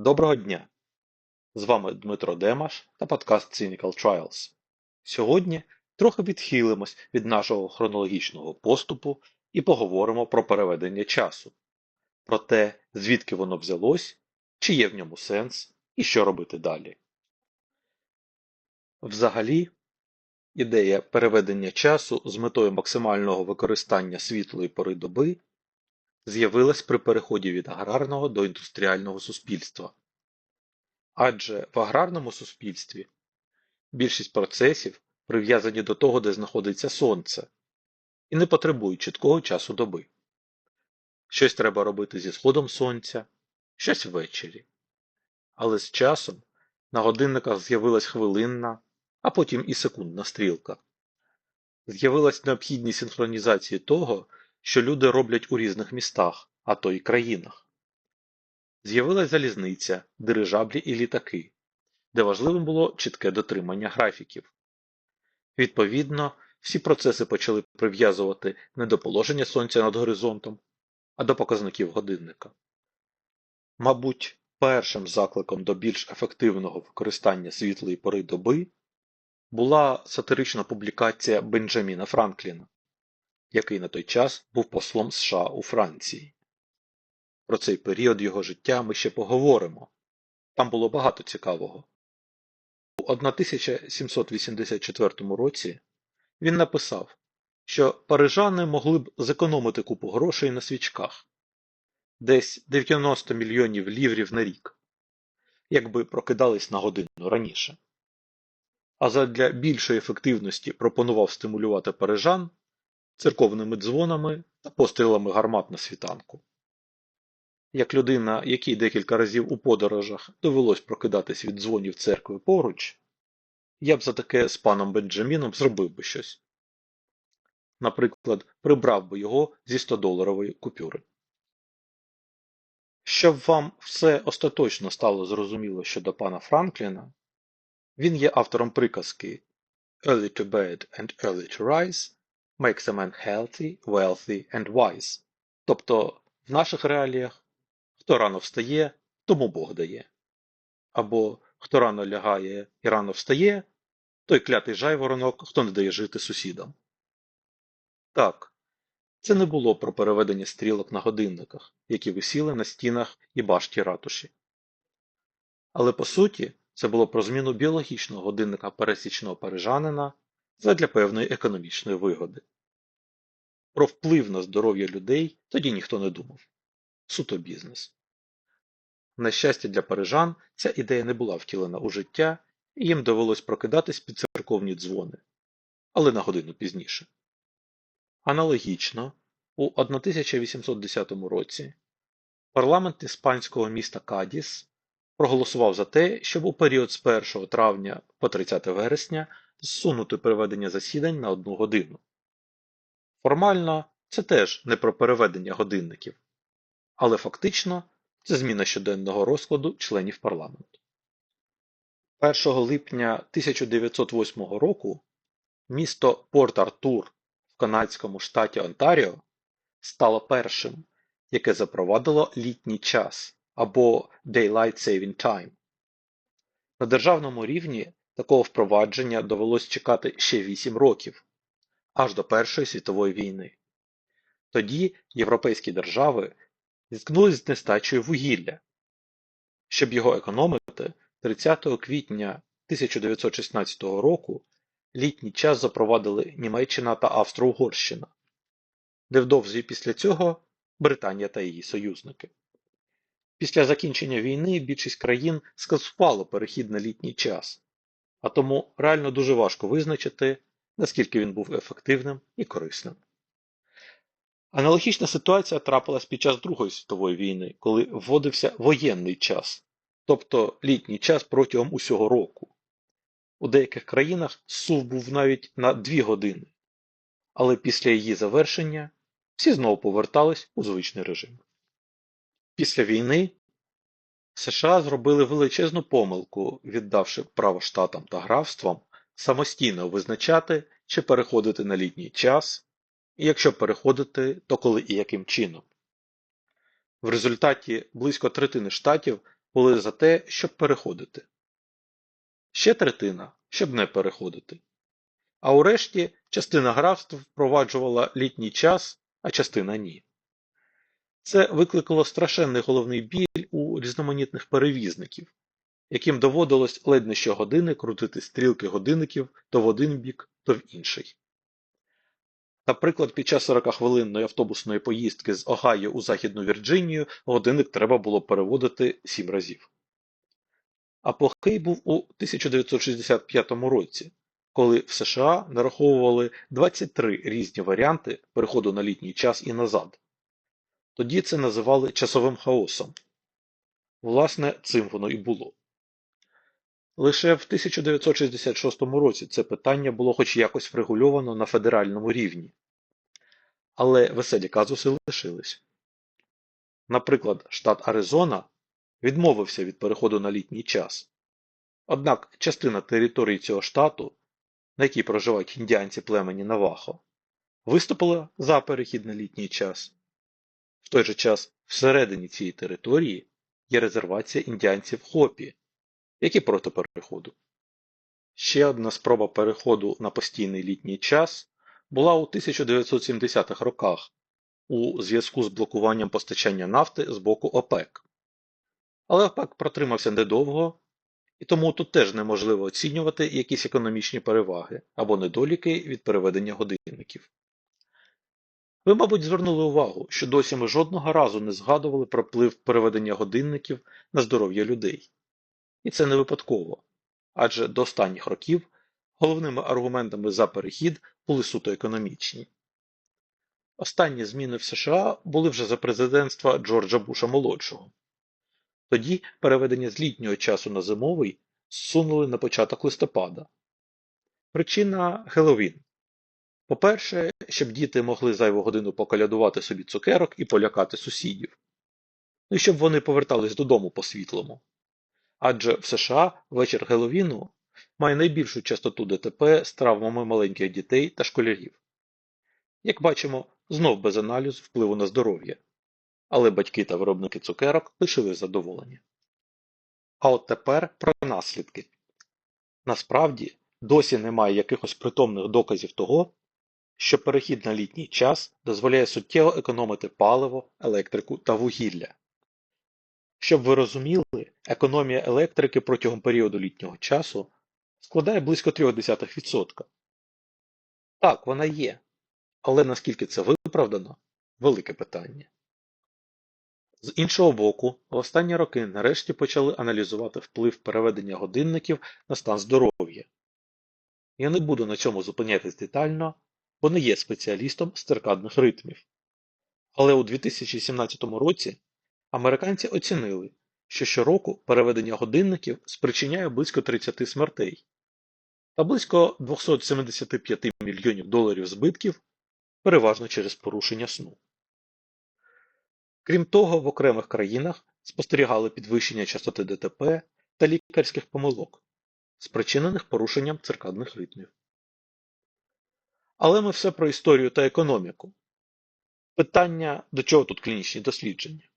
Доброго дня! З вами Дмитро Демаш та подкаст Cynical Trials. Сьогодні трохи відхилимось від нашого хронологічного поступу і поговоримо про переведення часу, про те, звідки воно взялось, чи є в ньому сенс і що робити далі. Взагалі, ідея переведення часу з метою максимального використання світлої пори доби з'явилась при переході від аграрного до індустріального суспільства. Адже в аграрному суспільстві більшість процесів прив'язані до того, де знаходиться сонце, і не потребують чіткого часу доби. Щось треба робити зі сходом сонця, щось ввечері. Але з часом на годинниках з'явилась хвилинна, а потім і секундна стрілка. З'явилась необхідність синхронізації того, що люди роблять у різних містах, а то й країнах. З'явилась залізниця, дирижаблі і літаки, де важливим було чітке дотримання графіків. Відповідно, всі процеси почали прив'язувати не до положення сонця над горизонтом, а до показників годинника. Мабуть, першим закликом до більш ефективного використання світлої пори доби була сатирична публікація Бенджаміна Франкліна, який на той час був послом США у Франції. Про цей період його життя ми ще поговоримо. Там було багато цікавого. У 1784 році він написав, що парижани могли б зекономити купу грошей на свічках десь 90 мільйонів ліврів на рік, якби прокидались на годину раніше. А задля більшої ефективності пропонував стимулювати парижан церковними дзвонами та пострілами гармат на світанку. Як людина, якій декілька разів у подорожах довелось прокидатись від дзвонів церкви поруч, я б за таке з паном Бенджаміном зробив би щось. Наприклад, прибрав би його зі 100-доларової купюри. Щоб вам все остаточно стало зрозуміло щодо пана Франкліна, він є автором приказки Early to bed and early to rise makes a man healthy, wealthy and wise. Тобто, в наших реаліях хто рано встає, тому Бог дає. Або хто рано лягає і рано встає, той клятий жайворонок, хто не дає жити сусідам. Так, це не було про переведення стрілок на годинниках, які висіли на стінах і башті ратуші. Але по суті, це було про зміну біологічного годинника пересічного парижанина задля певної економічної вигоди. Про вплив на здоров'я людей тоді ніхто не думав. Суто бізнес. На щастя для парижан, ця ідея не була втілена у життя, і їм довелось прокидатись під церковні дзвони, але на годину пізніше. Аналогічно, у 1810 році парламент іспанського міста Кадіс проголосував за те, щоб у період з 1 травня по 30 вересня зсунути переведення засідань на одну годину. Формально це теж не про переведення годинників, але фактично це зміна щоденного розкладу членів парламенту. 1 липня 1908 року місто Порт-Артур в канадському штаті Онтаріо стало першим, яке запровадило літній час або Daylight Saving Time. На державному рівні такого впровадження довелось чекати ще 8 років, аж до Першої світової війни. Тоді європейські держави зіткнулись з нестачею вугілля. Щоб його економити, 30 квітня 1916 року літній час запровадили Німеччина та Австро-Угорщина. Невдовзі після цього Британія та її союзники. Після закінчення війни більшість країн скасувало перехід на літній час, а тому реально дуже важко визначити, наскільки він був ефективним і корисним. Аналогічна ситуація трапилась під час Другої світової війни, коли вводився воєнний час, тобто літній час протягом усього року. У деяких країнах СУВ був навіть на 2 години, але після її завершення всі знову повертались у звичний режим. Після війни США зробили величезну помилку, віддавши право штатам та графствам самостійно визначати, чи переходити на літній час, і якщо переходити, то коли і яким чином. В результаті близько третини штатів були за те, щоб переходити. Ще третина, щоб не переходити. А урешті частина графств впроваджувала літній час, а частина ні. Це викликало страшенний головний біль різноманітних перевізників, яким доводилось ледь не щогодини крутити стрілки годинників то в один бік, то в інший. Наприклад, під час 40-хвилинної автобусної поїздки з Огайо у Західну Вірджинію годинник треба було переводити сім разів. Апогей був у 1965 році, коли в США нараховували 23 різні варіанти переходу на літній час і назад. Тоді це називали часовим хаосом. Власне, цим воно і було. Лише в 1966 році це питання було хоч якось врегульовано на федеральному рівні. Але веселі казуси лишились. Наприклад, штат Аризона відмовився від переходу на літній час. Однак частина території цього штату, на якій проживають індіанці племені Навахо, виступила за перехід на літній час. В той же час всередині цієї території є резервація індіанців Хопі, які проти переходу. Ще одна спроба переходу на постійний літній час була у 1970-х роках у зв'язку з блокуванням постачання нафти з боку ОПЕК. Але ОПЕК протримався недовго, і тому тут теж неможливо оцінювати якісь економічні переваги або недоліки від переведення годинників. Ви, мабуть, звернули увагу, що досі ми жодного разу не згадували про вплив переведення годинників на здоров'я людей. І це не випадково, адже до останніх років головними аргументами за перехід були суто економічні. Останні зміни в США були вже за президентства Джорджа Буша молодшого. Тоді переведення з літнього часу на зимовий зсунули на початок листопада. Причина Геловін. По-перше, щоб діти могли зайву годину поколядувати собі цукерок і полякати сусідів. Ну і щоб вони повертались додому по світлому. Адже в США вечір Геловіну має найбільшу частоту ДТП з травмами маленьких дітей та школярів. Як бачимо, знов без аналізу впливу на здоров'я. Але батьки та виробники цукерок лишили задоволення. А от тепер про наслідки. Насправді, досі немає якихось притомних доказів того, що перехід на літній час дозволяє суттєво економити паливо, електрику та вугілля. Щоб ви розуміли, економія електрики протягом періоду літнього часу складає близько 0,3%. Так, вона є, але наскільки це виправдано велике питання. З іншого боку, в останні роки нарешті почали аналізувати вплив переведення годинників на стан здоров'я. Я не буду на цьому зупинятись детально, бо не є спеціалістом з циркадних ритмів. Але у 2017 році американці оцінили, що щороку переведення годинників спричиняє близько 30 смертей та близько 275 мільйонів доларів збитків переважно через порушення сну. Крім того, в окремих країнах спостерігали підвищення частоти ДТП та лікарських помилок, спричинених порушенням циркадних ритмів. Але ми все про історію та економіку. Питання, до чого тут клінічні дослідження?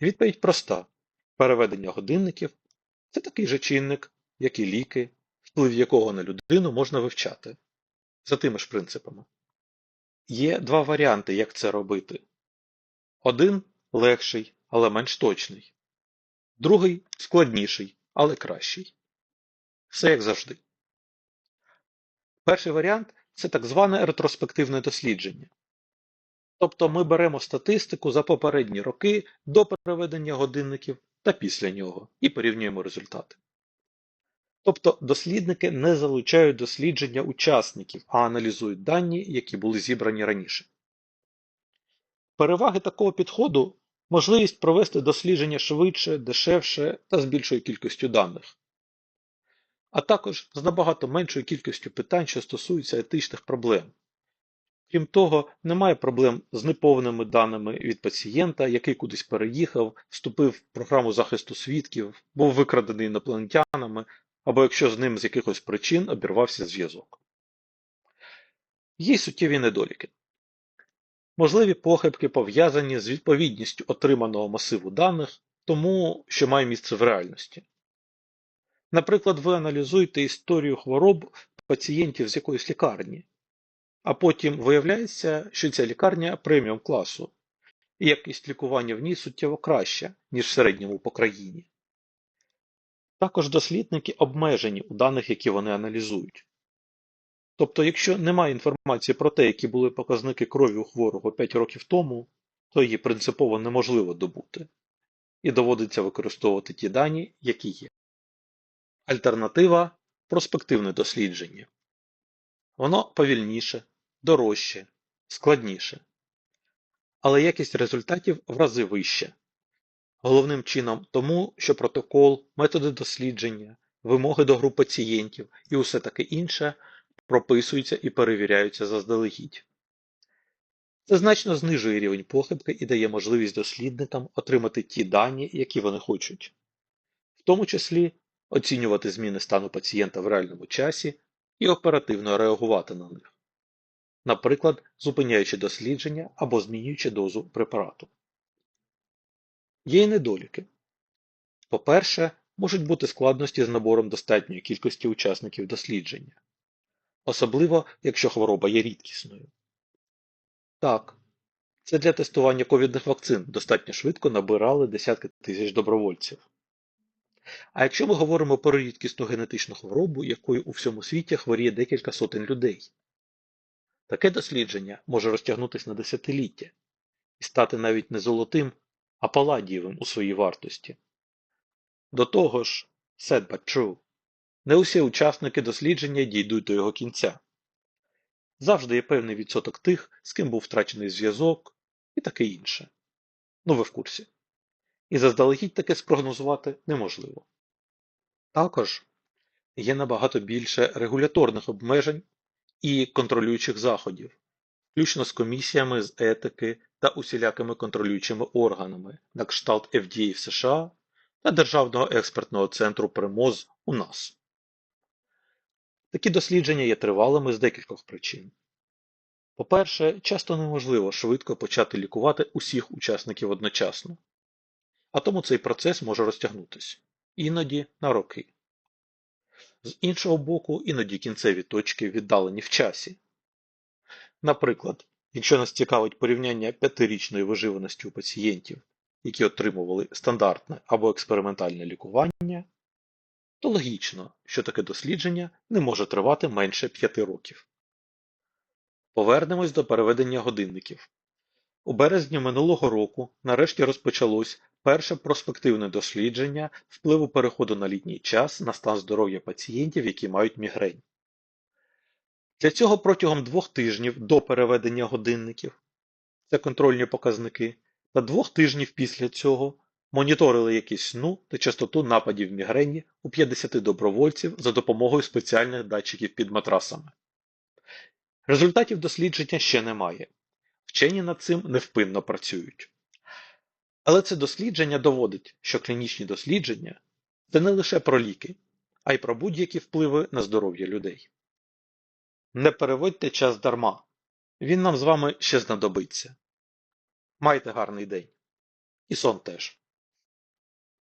Відповідь проста: переведення годинників це такий же чинник, як і ліки, вплив якого на людину можна вивчати. За тими ж принципами. Є два варіанти, як це робити. Один легший, але менш точний. Другий складніший, але кращий. Все як завжди. Перший варіант це так зване ретроспективне дослідження. Тобто ми беремо статистику за попередні роки до переведення годинників та після нього і порівнюємо результати. Тобто дослідники не залучають дослідження учасників, а аналізують дані, які були зібрані раніше. Переваги такого підходу можливість провести дослідження швидше, дешевше та з більшою кількістю даних, а також з набагато меншою кількістю питань, що стосуються етичних проблем. Крім того, немає проблем з неповними даними від пацієнта, який кудись переїхав, вступив в програму захисту свідків, був викрадений інопланетянами, або якщо з ним з якихось причин обірвався зв'язок. Є суттєві недоліки. Можливі похибки пов'язані з відповідністю отриманого масиву даних тому, що має місце в реальності. Наприклад, ви аналізуєте історію хвороб пацієнтів з якоїсь лікарні, а потім виявляється, що ця лікарня преміум класу, і якість лікування в ній суттєво краща, ніж в середньому по країні. Також дослідники обмежені у даних, які вони аналізують. Тобто, якщо немає інформації про те, які були показники крові у хворого 5 років тому, то її принципово неможливо добути, і доводиться використовувати ті дані, які є. Альтернатива проспективне дослідження. Воно повільніше, дорожче, складніше. Але якість результатів в рази вища. Головним чином тому, що протокол, методи дослідження, вимоги до груп пацієнтів і усе таке інше прописуються і перевіряються заздалегідь. Це значно знижує рівень похибки і дає можливість дослідникам отримати ті дані, які вони хочуть, в тому числі оцінювати зміни стану пацієнта в реальному часі і оперативно реагувати на них, наприклад, зупиняючи дослідження або змінюючи дозу препарату. Є й недоліки. По-перше, можуть бути складності з набором достатньої кількості учасників дослідження, особливо якщо хвороба є рідкісною. Так, це для тестування ковідних вакцин достатньо швидко набирали десятки тисяч добровольців. А якщо ми говоримо про рідкісну генетичну хворобу, якою у всьому світі хворіє декілька сотень людей, таке дослідження може розтягнутися на десятиліття і стати навіть не золотим, а паладієвим у своїй вартості. До того ж, sad but true, не усі учасники дослідження дійдуть до його кінця. Завжди є певний відсоток тих, з ким був втрачений зв'язок, і таке інше. Ну ви в курсі. І заздалегідь таке спрогнозувати неможливо. Також є набагато більше регуляторних обмежень і контролюючих заходів, включно з комісіями з етики та усілякими контролюючими органами, на кшталт FDA в США та Державного експертного центру Примоз у нас. Такі дослідження є тривалими з декількох причин. По-перше, часто неможливо швидко почати лікувати усіх учасників одночасно, а тому цей процес може розтягнутися, іноді на роки. З іншого боку, іноді кінцеві точки віддалені в часі. Наприклад, якщо нас цікавить порівняння п'ятирічної виживаності у пацієнтів, які отримували стандартне або експериментальне лікування, то логічно, що таке дослідження не може тривати менше 5 років. Повернемось до переведення годинників. У березні минулого року нарешті розпочалось перше проспективне дослідження впливу переходу на літній час на стан здоров'я пацієнтів, які мають мігрень. Для цього протягом двох тижнів до переведення годинників це контрольні показники, та двох тижнів після цього моніторили якість сну та частоту нападів мігрені у 50 добровольців за допомогою спеціальних датчиків під матрасами. Результатів дослідження ще немає. Вчені над цим невпинно працюють. Але це дослідження доводить, що клінічні дослідження це не лише про ліки, а й про будь-які впливи на здоров'я людей. Не переводьте час дарма. Він нам з вами ще знадобиться. Майте гарний день. І сон теж.